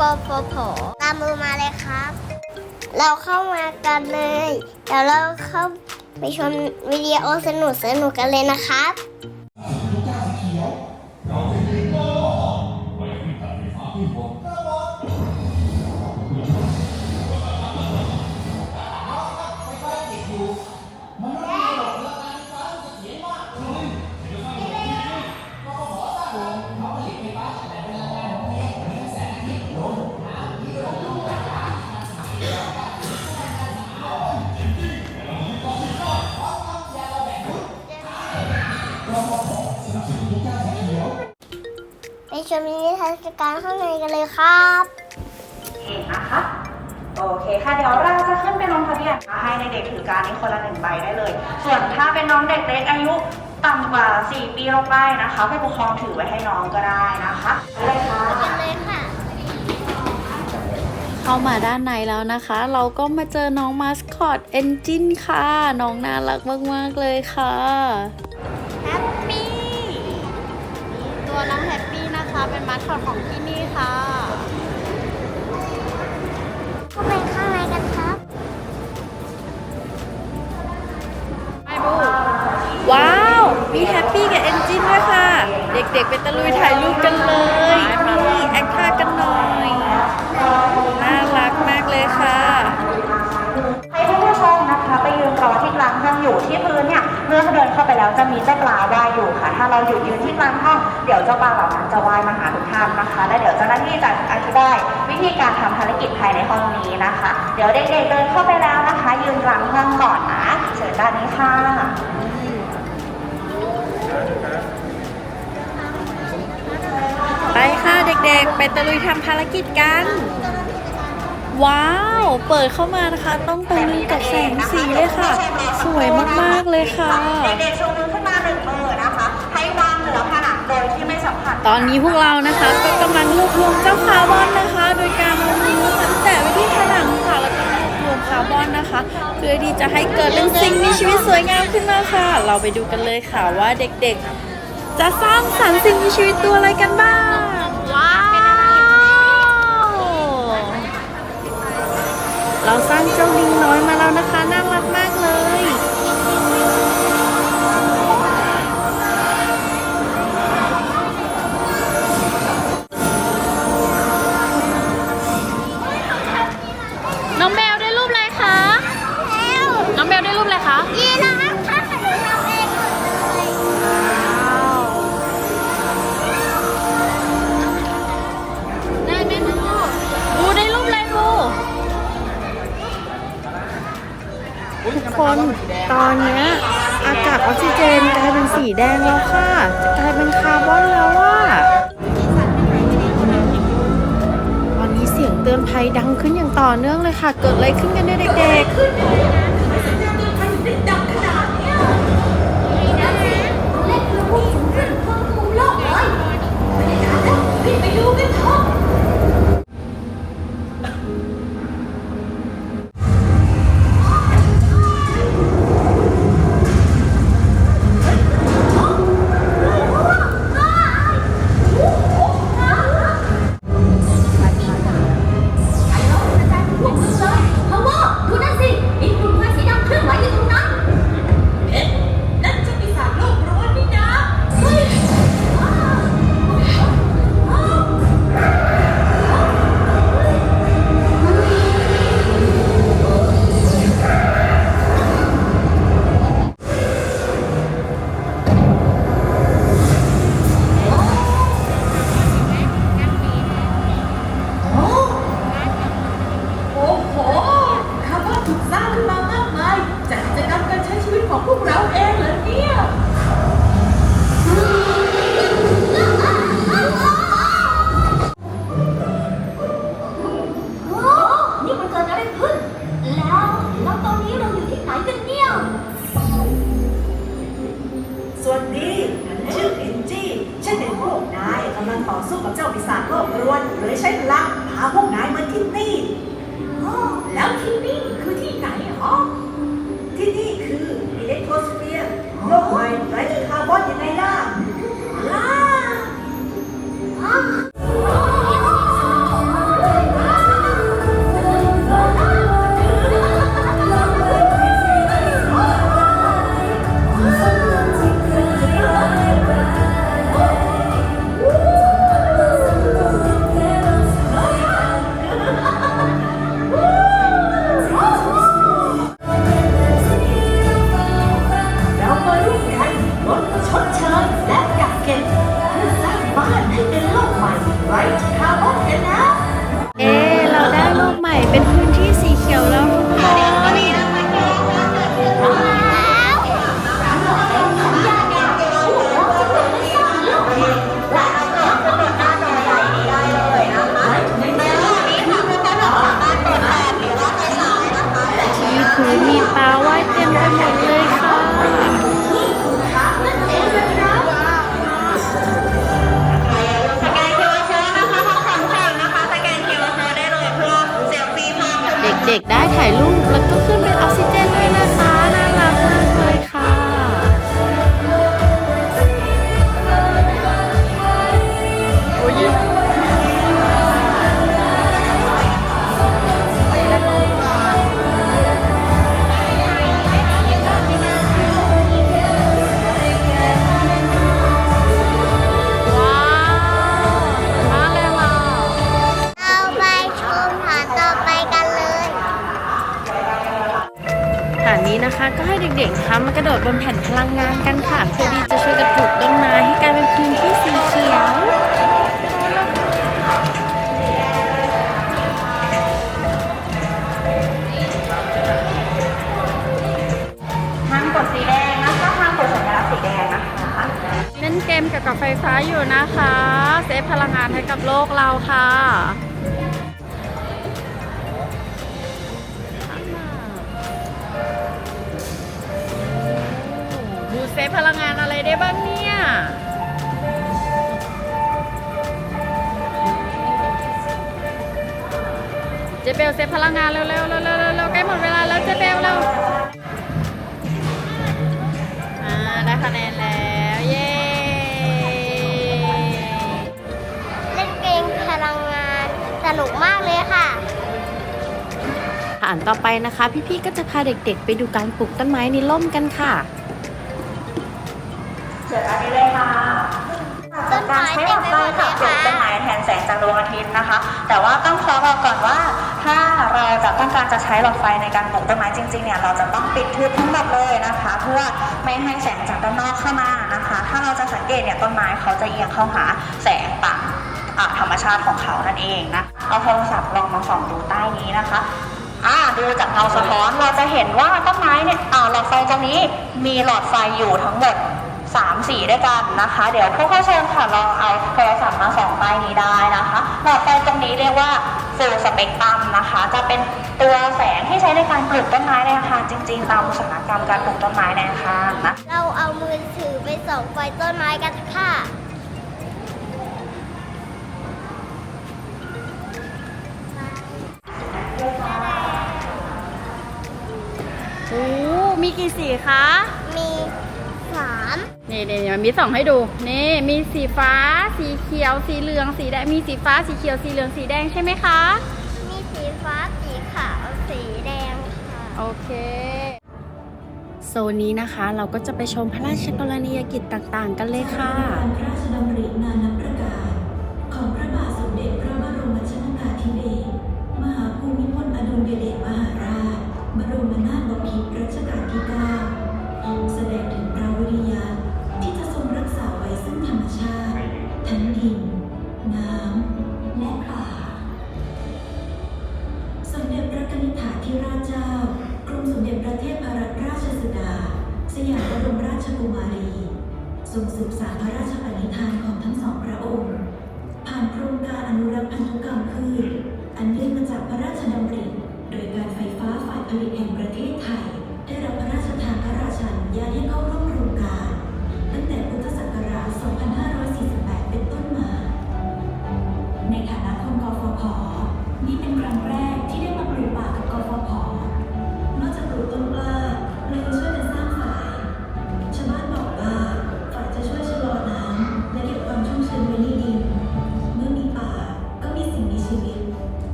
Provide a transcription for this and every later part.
กฟผตามมือมาเลยครับ เราเข้ามากันเลย เดี๋ยวเราเข้าไปชมวิดีโอสนุกสนุกกันเลยนะครับ นิทรรศการข้างในกันเลยครับเองนะคะ โอเคค่ะเดี๋ยวเราจะขึ้นไปลงทะเบียนให้เด็กๆถือการดนี้คนละหนึ่งใบได้เลย ส่วนถ้าเป็นน้องเด็กเล็กอายุต่ำกว่า 4 ปีลงไปนะคะผู้ปกครองถือไว้ให้น้องก็ได้นะคะได้เลยค่ะกันเลยค่ะเข้ามาด้านในแล้วนะคะ เราก็มาเจอน้องมาสคอตเอนจินค่ะ น้องน่ารักมาก ๆ เลยค่ะ เป็นมาสคอตของที่นี่ค่ะเข้าไปข้างในกันครับไปบูว้าว มีแฮปปี้กับเอนจินด้วยค่ะ เด็กๆไปตะลุยถ่ายรูปกันเลย แล้วจะมีเจ้าปลาว่ายอยู่ค่ะ ถ้าเราอยู่ยืนที่กลางห้องเดี๋ยวเจ้าปลาเหล่านั้นจะว่ายมาหาทุกท่านนะคะ และเดี๋ยวเจ้าหน้าที่จะอธิบายวิธีการทำภารกิจภายในห้องนี้นะคะ เดี๋ยวเด็กๆเดินเข้าไปแล้วนะคะ ยืนกลางห้องก่อนนะเชิญด้านนี้ค่ะไปค่ะเด็กๆ ไปตะลุยทำภารกิจกัน ว้าว เปิดเข้ามานะคะ ต้องตะลุยกับแสงสีเลยค่ะ สวยมากๆเลยค่ะ เด็กๆชูมือขึ้นมาหนึ่งมือนะคะ ให้วางเหนือผนังโดยที่ไม่สัมผัสตอนนี้พวกเรานะคะก็กำลังรวบรวมเจ้าคาร์บอนนะคะ โดยการเอามือตั้งแต่ไว้ที่ผนังค่ะ แล้วก็รวบรวมคาร์บอนนะคะ เพื่อที่จะให้เกิดเป็นสิ่งมีชีวิตสวยงามขึ้นมาค่ะ เราไปดูกันเลยค่ะว่าเด็กๆ จะสร้างสรรค์สิ่งมีชีวิตตัวอะไรกันบ้าง น้อยม คนตอนเนี้ยอากาศออกซิเจนกลายเป็นสีแดงแล้วค่ะ จะกลายเป็นคาร์บอนแล้วว่าตอนนี้เสียงเตือนภัยดังขึ้นอย่างต่อเนื่องเลยค่ะ เกิดอะไรขึ้นกันเนี่ยเด็กๆพ อะไรขึ้น แล้วแล้วตอนนี้เราอยู่ที่ไหนกันเนี่ย สวัสดีฉันชื่ออินจี้ฉันเห็นพวกนายกำลังต่อสู้กับเจ้าปีศาจโลกรวนเลยใช้พลังพาพวกนายมาที่นี่ อ๋อ แล้วที่นี่คือที่ไหนหรอ ที่นี่คืออิเล็กโทรสเฟียร์โลกใหม่ไร้คาร์บอนยังไงล่ะ ได้ถ่ายรูปแล้วก็ขึ้นเป็นออกซิเจน มากระโดดบนแผ่นพลังงานกันค่ะเพื่อที่จะช่วยกระปลูกต้นไม้ให้กลายเป็นพื้นที่สีเขียวห้ามกดสีแดงนะคะห้ามกดสัญลักษณ์สีแดงนะเล่นเกมเกี่ยวกับไฟฟ้าอยู่นะคะ เซฟพลังงานให้กับโลกเราค่ะ ฟพลังงานอะไรได้บ้างเนี่ยเจเบลเซฟพลังงานเร็วๆเร็วๆเร็วๆเร็วๆใกล้หมดเวลาแล้วเจเบลเร็วอ่าได้คะแนนแล้วเย้เล่นเกมพลังงานสนุกมากเลยค่ะอ่านต่อไปนะคะ พี่ๆก็จะพาเด็กๆ ไปดูการปลูกต้นไม้ในร่มกันค่ะ เชิญอันนี้เลยค่ะต้นไม้การใช้หลอดไฟค่ะปเต็ลูมกไปหมดเลยค่ะต้นไม้แทนแสงจากดวงอาทิตย์นะคะ แต่ว่าต้องขอบอกก่อนว่า ถ้าเราจะต้องการจะใช้หลอดไฟในการปลูกต้นไม้จริงๆเนี่ยเราจะต้องปิดทึบทั้งหมดเลยนะคะ เพื่อไม่ให้แสงจากด้านนอกเข้ามานะคะ ถ้าเราจะสังเกตเนี่ยต้นไม้เขาจะเอียงเข้าหาแสงต่างอ่าธรรมชาติของเขานั่นเองนะเอาโทรศัพท์ลองมาส่องดูใต้นี้นะคะอ่าดูจากเงาสะท้อนเราจะเห็นว่าต้นไม้เนี่ยอ่าหลอดไฟตรงนี้มีหลอดไฟอยู่ทั้งหมด สามสีด้วยกันนะคะ เดี๋ยวผู้เข้าชมค่ะลองเอาโทรศัพท์มาส่องใต้นี้ได้นะคะหลอดไฟตรงนี้เรียกว่า full spectrum นะคะ จะเป็นตัวแสงที่ใช้ในการปลูกต้นไม้ในอาคารจริง ๆ ตามอุตสาหกรรมการปลูกต้นไม้ในอาคารนะเราเอามือถือไปส่องไฟต้นไม้กันค่ะโอ้มีกี่สีคะมีสาม นี่นี่มันมีสองให้ดู นี่มีสีฟ้า สีเขียว สีเหลือง สีแดง มีสีฟ้า สีเขียว สีเหลือง สีแดงใช่ไหมคะ มีสีฟ้า สีขาว สีแดงค่ะ โอเคโซนนี้นะคะเราก็จะไปชมพระราชกรณียกิจต่างๆ กันเลยค่ะพระราชดำรินานับประกา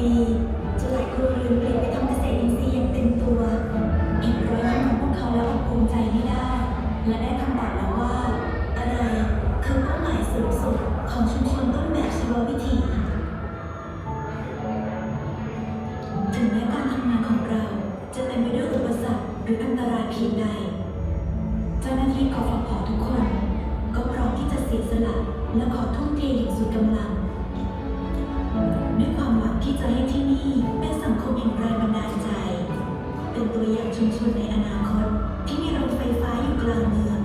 ปี ตัวอย่างชุมชนในอนาคต ที่มีโรงไฟฟ้าอยู่กลางเมือง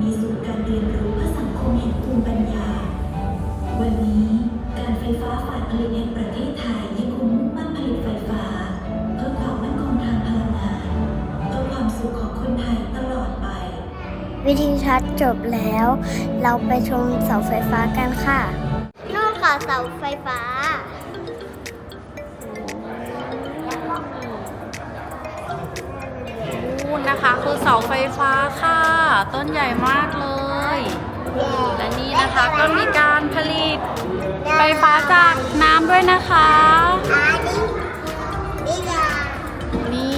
มีศูนย์การเรียนรู้เพื่อสังคมแห่งภูมิปัญญา วันนี้การไฟฟ้าฝ่ายผลิตแห่งประเทศไทยยังคงมุ่งมั่นผลิตไฟฟ้า เพื่อความมั่นคงทางพลังงานเพื่อความสุขของคนไทยตลอดไป วิธีชัดจบแล้ว เราไปชมเสาไฟฟ้ากันค่ะนู่นค่ะเสาไฟฟ้า นู่นนะคะ คือเสาไฟฟ้าค่ะ ต้นใหญ่มากเลย และนี่นะคะก็มีการผลิตไฟฟ้าจากน้ำด้วยนะคะอันนี้นี่ค่ะนี่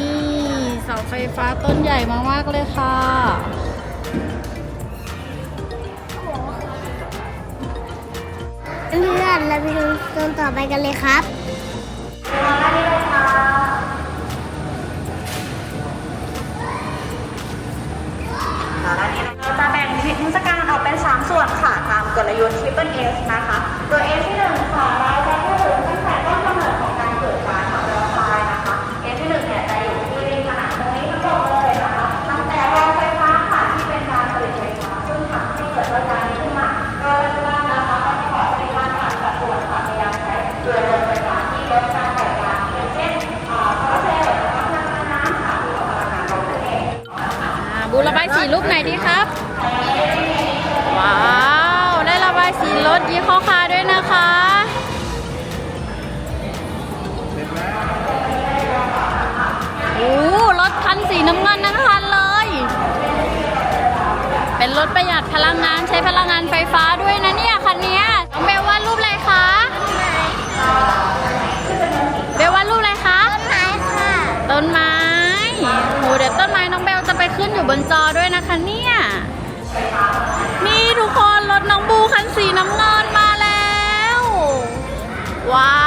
เสาไฟฟ้าต้นใหญ่มากๆเลยค่ะเพื่อนเราไปดูโซนต่อไปกันเลยครับ ระบายสีรูปไหนดีครับ ว้าว ได้ระบายสีรถยี่ห้อคาด้วยนะคะโอ้รถคันสีน้ำเงินทั้งคันเลย เป็นรถประหยัดพลังงานใช้พลังงานไฟฟ้าด้วยนะ น้ำเงินมาแล้ว ว้า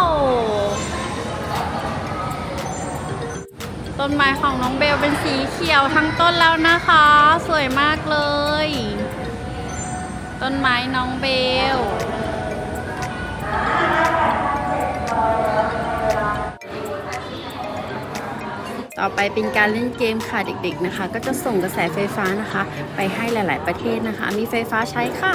วต้นไม้ของน้องเบลเป็นสีเขียวทั้งต้นแล้วนะคะ สวยมากเลย ต้นไม้น้องเบลต่อไปเป็นการเล่นเกมค่ะเด็กๆนะคะ ก็จะส่งกระแสไฟฟ้านะคะ ไปให้หลาย ๆ ประเทศนะคะ มีไฟฟ้าใช้ค่ะ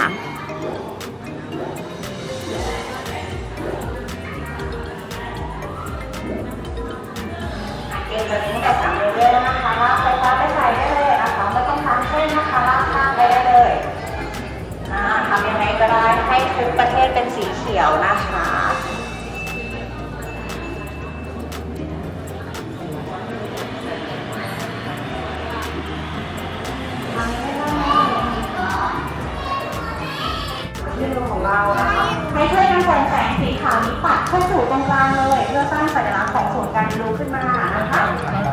าวนี้ปัดเข้าสู่ตรงกลางเลยเพื่อสร้างสัญลักษณ์ของศูนย์การเรียนรู้ขึ้นมานะคะ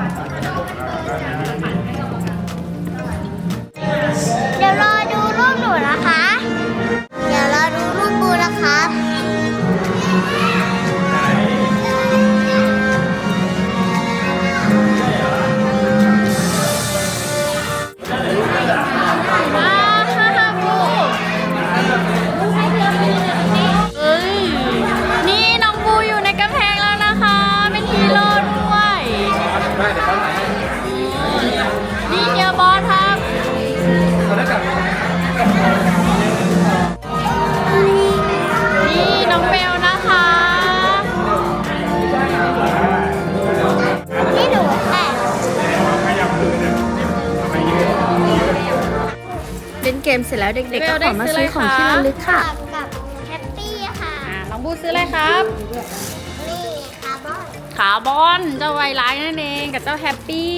เล่นเกมเสร็จแล้วเด็กๆก็ขอมาซื้อของที่ระลึกค่ะ กับแฮปปี้ค่ะอ่าน้องบูซื้ออะไรครับ นี่คาร์บอน คาร์บอน เจ้าไวร้ายนั่นเองกับเจ้าแฮปปี้